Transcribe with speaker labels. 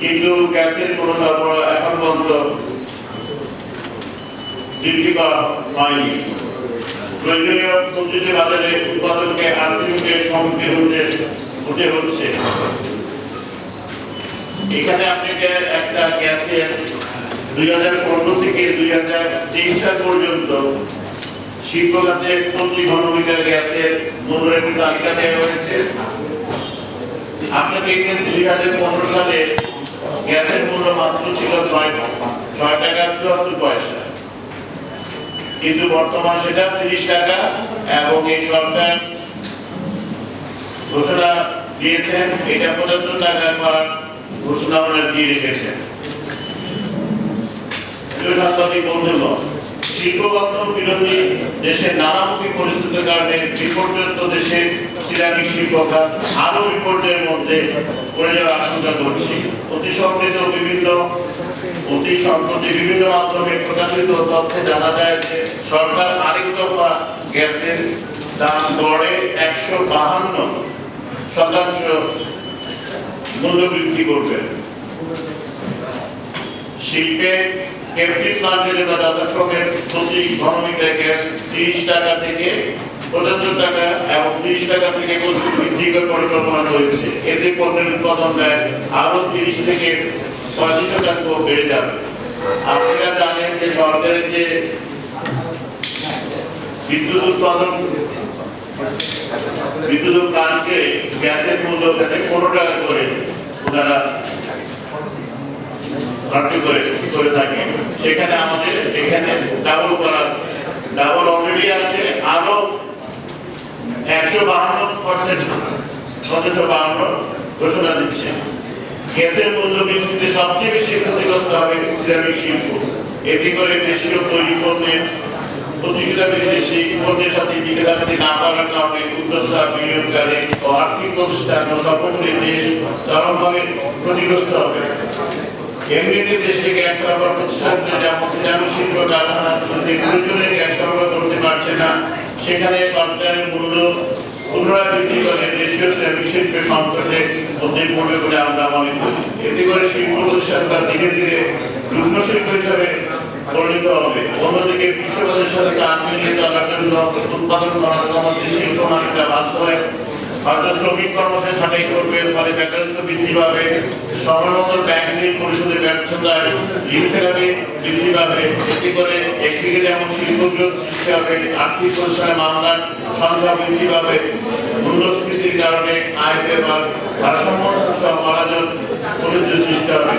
Speaker 1: কিন্তু গ্যাসের কোনো সরবরাহ এখন পর্যন্ত বৃদ্ধি করা হয়নি। প্রয়োজনীয় প্রযুক্তি বাজারে উৎপাদনকে আর্থিকের সম্মুখীন হতে হতে হচ্ছে। এখানে আপনাকে একটা গ্যাসের দুই হাজার পনেরো থেকে দুই হাজার তেইশ সাল পর্যন্ত শিল্পখাতে প্রতি ঘনমিটার গ্যাসের মূল্যের তালিকা দেওয়া হয়েছে। আপনাকে দুই হাজার পনেরো সালে গ্যাসের মূল্য মাত্র ছিল ছয় টাকা চুয়াত্তর পয়সা। কিন্তু বর্তমান সেটা তিরিশ টাকা এবং এই সরকার ঘোষণা দিয়েছেন, এটা পঁচাত্তর টাকা করার ঘোষণা ওনারা দিয়ে রেখেছেন। বিরোধী দেশের নানামুখী পরিস্থিতির কারণে বিপর্যস্ত দেশে সিরামিক শিল্প খাত আরও বিপর্যয়ের মধ্যে পড়ে যাওয়ার আশঙ্কা করছি। অতি সম্প্রতি বিভিন্ন, অতি সম্প্রতি বিভিন্ন মাধ্যমে প্রকাশিত তথ্যে জানা যায় যে সরকার আরেক দফা গ্যাসের দাম গড়ে একশো বাহান্ন শতাংশ মূল্য বৃদ্ধি করবে শিল্পে ক্যাপ্টিভ প্লান্টের বা যথাক্রমে প্রতি ঘনমিটার গ্যাস তিরিশ টাকা থেকে পঁচাত্তর টাকা এবং তিরিশ টাকা থেকে পঁচিশ বৃদ্ধি করে পরিকল্পনা রয়েছে। এতে পণ্যের উৎপাদন ব্যয় আরও তিরিশ থেকে পঁয়ত্রিশ শতাংশ বেড়ে যাবে। আপনারা জানেন যে সরকারের যে বিদ্যুৎ উৎপাদন, বিদ্যুৎ প্লান্টে গ্যাসের মূল্য পনেরো টাকা করে ওনারা কার্য করে থাকে। সেখানে আমাদের এখানে ডাবল করার ডাবল অলরেডি আছে, আরও একশো বাহান্ন পার্সেন্ট সতেরোশো বাহান্ন ঘোষণা দিচ্ছে। গ্যাসের মূল্য বৃদ্ধিতে সবচেয়ে বেশি ক্ষতিগ্রস্ত হবে সিরামিক শিল্প। এতে করে দেশীয় তৈরি পণ্যের প্রতিযোগিতা বিদেশি পণ্যের সাথে টিকে থাকতে না পারার কারণে উদ্যোক্তা, বিনিয়োগকারী ও আর্থিক প্রতিষ্ঠান ও সকলের দেশ চরমভাবে ক্ষতিগ্রস্ত হবে। এমনিতে দেশে গ্যাস সরবরাহ প্রতিষ্ঠানগুলো যেমন সিরামিক শিল্প কারখানা প্রয়োজনে গ্যাস সরবরাহ করতে পারছে না, সেখানে সরকারের মূল্য পুনরায় বৃদ্ধি করে দেশীয় শ্রমিক শিল্পের সংকটে মধ্যে পড়বে বলে আমরা মনে করি। এতে করে শিল্প প্রতিষ্ঠানটা ধীরে ধীরে যুগ্ম শিল্প হিসাবে পরিণত হবে। অন্যদিকে বিশ্ববাজারের সাথে কাজ মিলিয়ে চলার জন্য উৎপাদন করার সময় শিল্প মালিকরা বাধ্য হয়ে হয়তো শ্রমিক কর্মচারী ছাঁটাই করবে, ফলে বেকারত্ব বৃদ্ধি পাবে। সমন্বত ব্যাংক ঋণ পরিশোধের ঋণ ফেরাবে বৃদ্ধি পাবে। এতে করে একদিকে যেমন শিল্প সৃষ্টি হবে, আর্থিক প্রতিষ্ঠানে মামলার সংখ্যা বৃদ্ধি পাবে। মূল্যস্ফীতির কারণে আয় ব্যবহার ভারসাম্য পরিস্থিতি সৃষ্টি হবে।